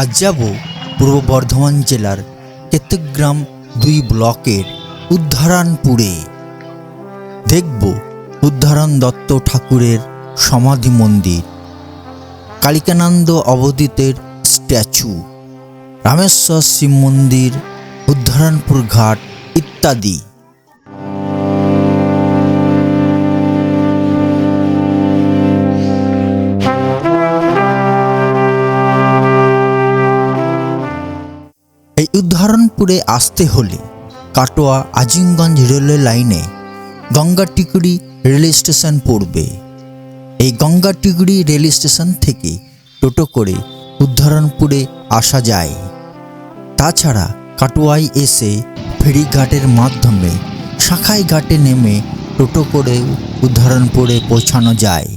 আজ যাব পূর্ব বর্ধমান জেলার কেতগ্রাম দুই ব্লকের উদ্ধারানপুরে। দেখব উদ্ধারণ দত্ত ঠাকুরের সমাধি মন্দির, কালিকানন্দ অবদিতের স্ট্যাচু, রামেশ্বর শিব মন্দির উদ্ধারণপুর ঘাট ইত্যাদি। উদ্ধারণপুরে আসতে হলে কাটোয়া আজিমগঞ্জ রেলওয়ে লাইনে গঙ্গাটিকুড়ি রেল স্টেশন পড়বে। এই গঙ্গাটিকুড়ি রেল স্টেশন থেকে টোটো করে উদ্ধারণপুরে আসা যায়। তাছাড়া কাটোয়ায় এসে ফেরিঘাটের মাধ্যমে শাখাই ঘাটে নেমে টোটো করে উদ্ধারণপুরে পৌঁছানো যায়।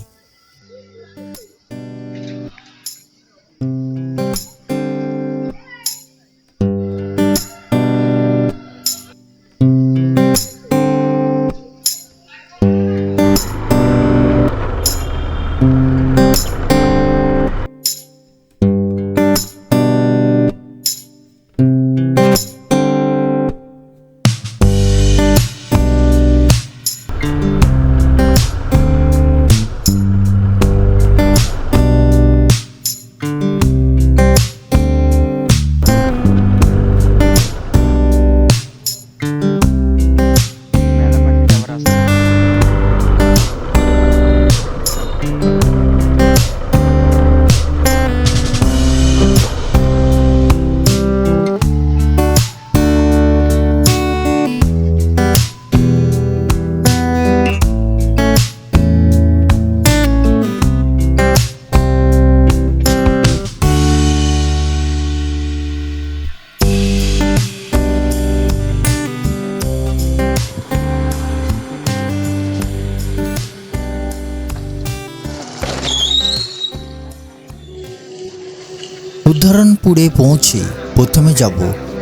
উদ্ধারণপুরে পৌঁছে প্রথমে যাব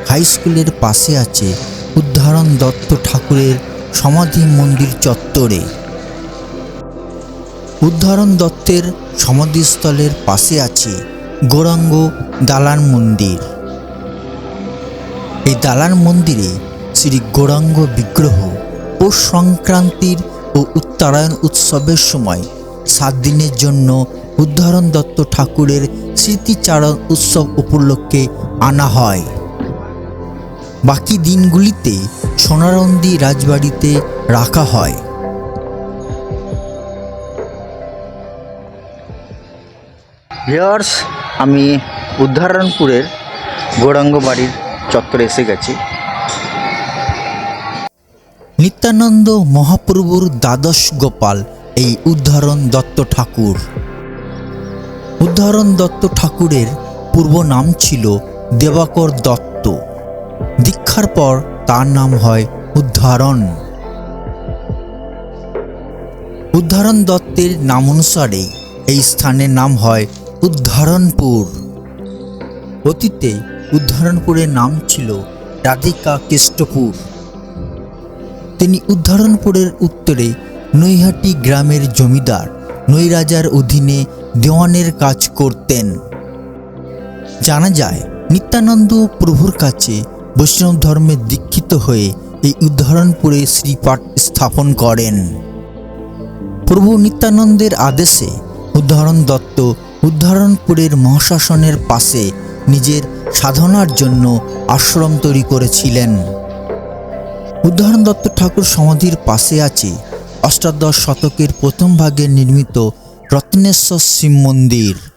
হাই স্কুলের পাশে আছে উদ্ধারণ দত্ত ঠাকুরের সমাধি মন্দির চত্বরে। উদ্ধারণ দত্তের সমাধিস্থলের পাশে আছে গৌরাঙ্গ দালান মন্দির। এই দালান মন্দিরে শ্রী গৌরাঙ্গ বিগ্রহ ও সংক্রান্তির ও উত্তরায়ণ উৎসবের সময় সাত দিনের জন্য উদ্ধারণ দত্ত ঠাকুরের স্মৃতিচারণ উৎসব উপলক্ষে আনা হয়। বাকি দিনগুলিতে সোনারন্দি রাজবাড়িতে রাখা হয়। ভিওর্স আমি উদ্ধারণপুরের গৌরাঙ্গ বাড়ির চত্বরে এসে গেছি। নিত্যানন্দ মহাপ্রভুর দ্বাদশ গোপাল এই উদ্ধারণ দত্ত ঠাকুর। উদ্ধারণ দত্ত ঠাকুরের পূর্ব নাম ছিল দেবাকর দত্ত। দীক্ষার পর তার নাম হয় উদ্ধারণ। উদ্ধারণ দত্তের নাম অনুসারে এই স্থানের নাম হয় উদ্ধারণপুর। অতীতে উদ্ধারণপুরের নাম ছিল রাধিকা কেষ্টপুর। তিনি উদ্ধারণপুরের উত্তরে নৈহাটি গ্রামের জমিদার, নৈরাজার অধীনে দেওয়ানের কাজ করতেন। জানা যায়, নিত্যানন্দ প্রভুর কাছে বৈষ্ণব ধর্মে দীক্ষিত হয়ে এই উদ্ধারণপুরে শ্রীপাঠ স্থাপন করেন। প্রভু নিত্যানন্দের আদেশে উদাহরণ দত্ত উদ্ধারণপুরের মহাশাসনের পাশে নিজের সাধনার জন্য আশ্রম তৈরি করেছিলেন। উদাহরণ দত্ত ঠাকুর সমাধির পাশে আছে অষ্টাদশ শতকের প্রথম ভাগে নির্মিত রত্নেশ্বর শিব মন্দির।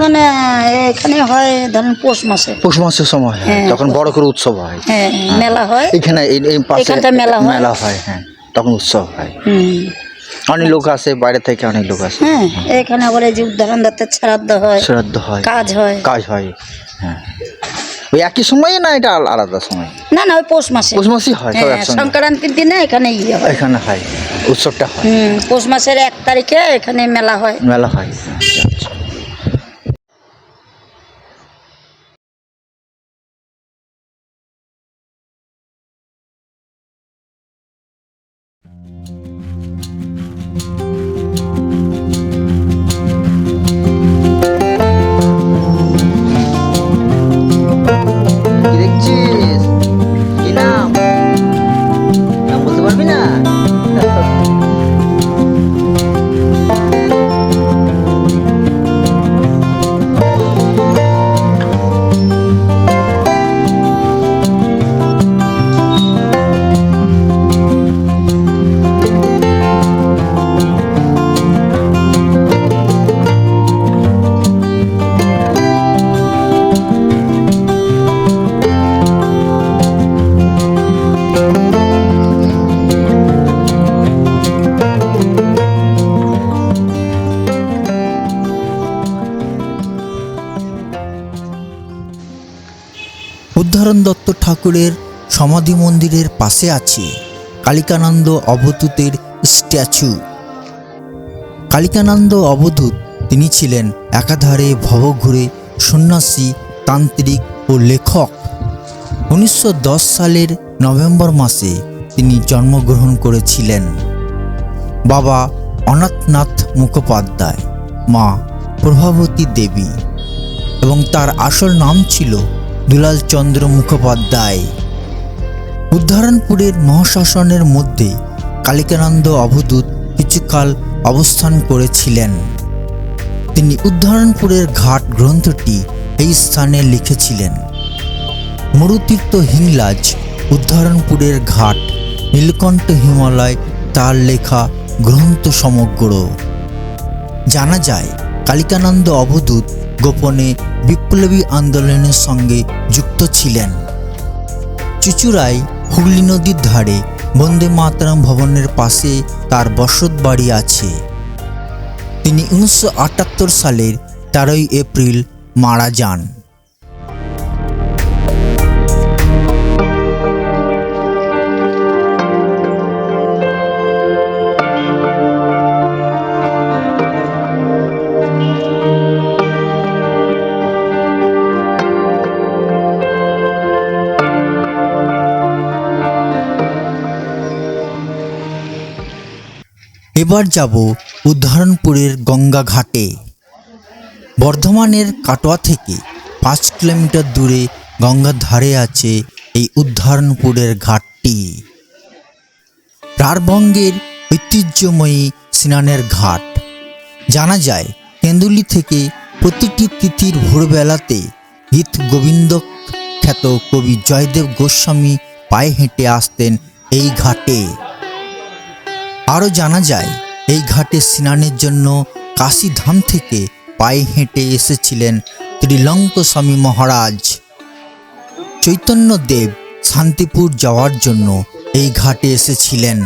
এখন এখানে হয় ধরেন পৌষ মাসে। পৌষ মাসের সময় হ্যাঁ, তখন বড় করে উৎসব হয়। হ্যাঁ মেলা হয়। এখানে এই পাশে মেলা হয়। মেলা হয় হ্যাঁ। তখন উৎসব হয়। অনেক লোক আসে বাইরে থেকে অনেক লোক আসে। হ্যাঁ এখানে আবার এই যে উদাহরণ দত্তের শ্রাদ্ধ হয় শ্রাদ্ধ হয়। কাজ হয়। কাজ হয় হ্যাঁ। ওই একই সময়ে না এটা আলাদা সময়? না না ওই পৌষ মাসে। পৌষ মাসেই হয় হ্যাঁ সংক্রান্তির দিনে এখানে ইয়ে হয়। এখানে হয় উৎসবটা হয়। পৌষ মাসের এক তারিখে এখানে মেলা হয়। মেলা হয় উদ্ধারণ দত্ত ঠাকুরের সমাধি মন্দিরের পাশে আছে কালিকানন্দ অবধূতের স্ট্যাচু। কালিকানন্দ অবধূত তিনি ছিলেন একাধারে ভবঘুরে সন্ন্যাসী, তান্ত্রিক ও লেখক। উনিশশো দশ সালের নভেম্বর মাসে তিনি জন্মগ্রহণ করেছিলেন। বাবা অনাথনাথ মুখোপাধ্যায়, মা প্রভাবতী দেবী এবং তার আসল নাম ছিল দুলাল চন্দ্র মুখোপাধ্যায়। উদ্ধারণপুরের মহাশাসনের মধ্যে কালিকানন্দ অবধূত কিছুকাল অবস্থান করেছিলেন। তিনি উদ্ধারণপুরের ঘাট গ্রন্থটি এই স্থানে লিখেছিলেন। মরুতীর্থ হিংলাজ উদ্ধারণপুরের ঘাট নীলকণ্ঠ হিমালয় তার লেখা গ্রন্থ সমগ্র। জানা যায়, কালিকানন্দ অবধূত গোপনে বিপ্লবী আন্দোলনের সঙ্গে যুক্ত ছিলেন। চুচুড়ায় হুগলি নদীর ধারে বন্দে মাতারাম ভবনের পাশে তার বসত বাড়ি আছে। তিনি উনিশশো আটাত্তর সালের তেরোই এপ্রিল মারা যান। এবার যাব উদ্ধারণপুরের গঙ্গা ঘাটে বর্ধমানের কাটোয়া থেকে পাঁচ কিলোমিটার দূরে গঙ্গার ধারে আছে এই উদ্ধারণপুরের ঘাটটি। রারবঙ্গের ঐতিহ্যময়ী স্নানের ঘাট। জানা যায় তেঁদুলি থেকে প্রতিটি তিথির ভোরবেলাতে গীত গোবিন্দ খ্যাত কবি জয়দেব গোস্বামী পায়ে হেঁটে আসতেন এই ঘাটে। আরও জানা যায়, এই ঘাটে স্নানের জন্য কাশীধাম থেকে পায়ে হেঁটে এসেছিলেন ত্রিলঙ্ক স্বামী মহারাজ। চৈতন্যদেব শান্তিপুর যাওয়ার জন্য এই ঘাটে এসেছিলেন।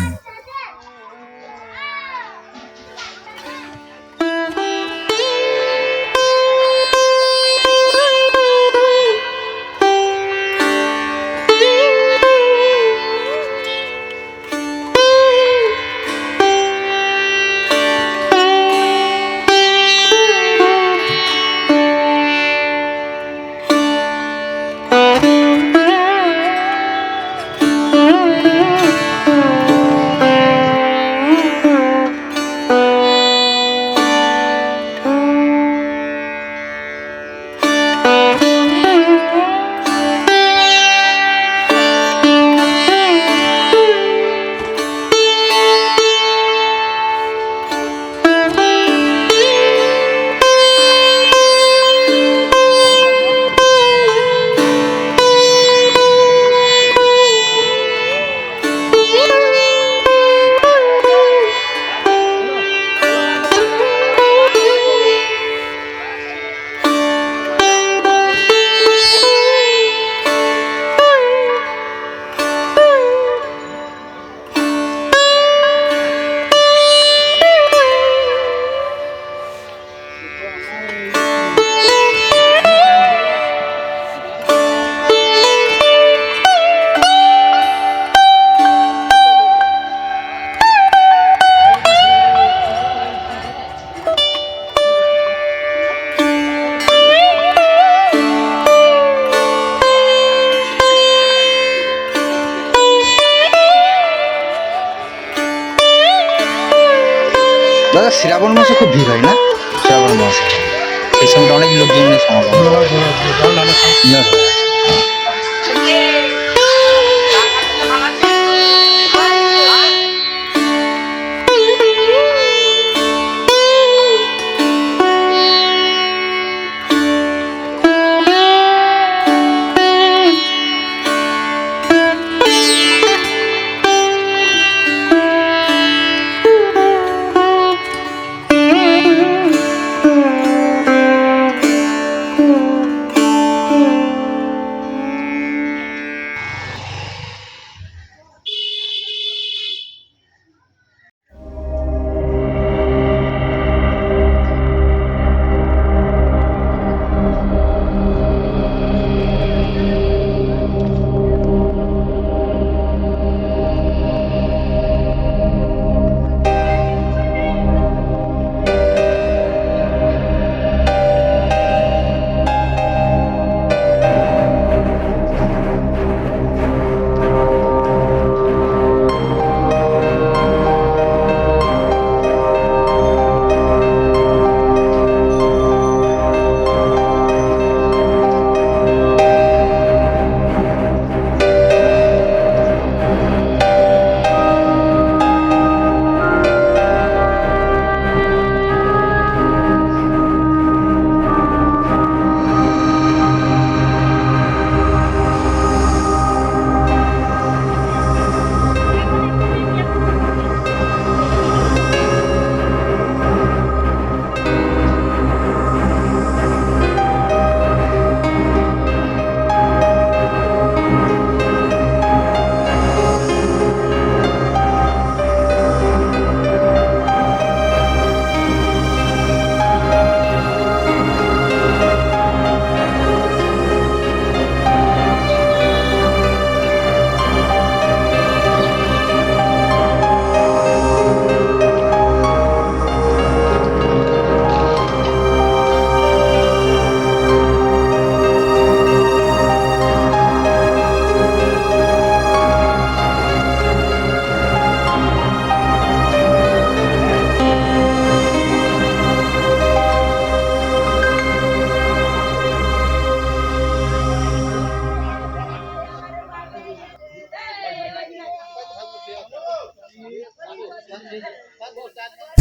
শ্রাবণ মাসে খুব ভিড় হয় না? শ্রাবণ মাসে। এই সময়টা অনেক লোকজনের সমাগম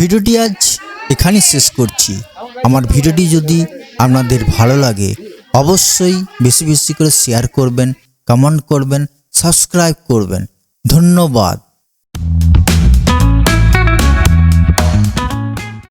ভিডিওটি আজ এখানেই শেষ করছি। আমার ভিডিওটি যদি আপনাদের ভালো লাগে, অবশ্যই বেশি বেশি করে শেয়ার করবেন কমেন্ট করবেন সাবস্ক্রাইব করবেন। ধন্যবাদ।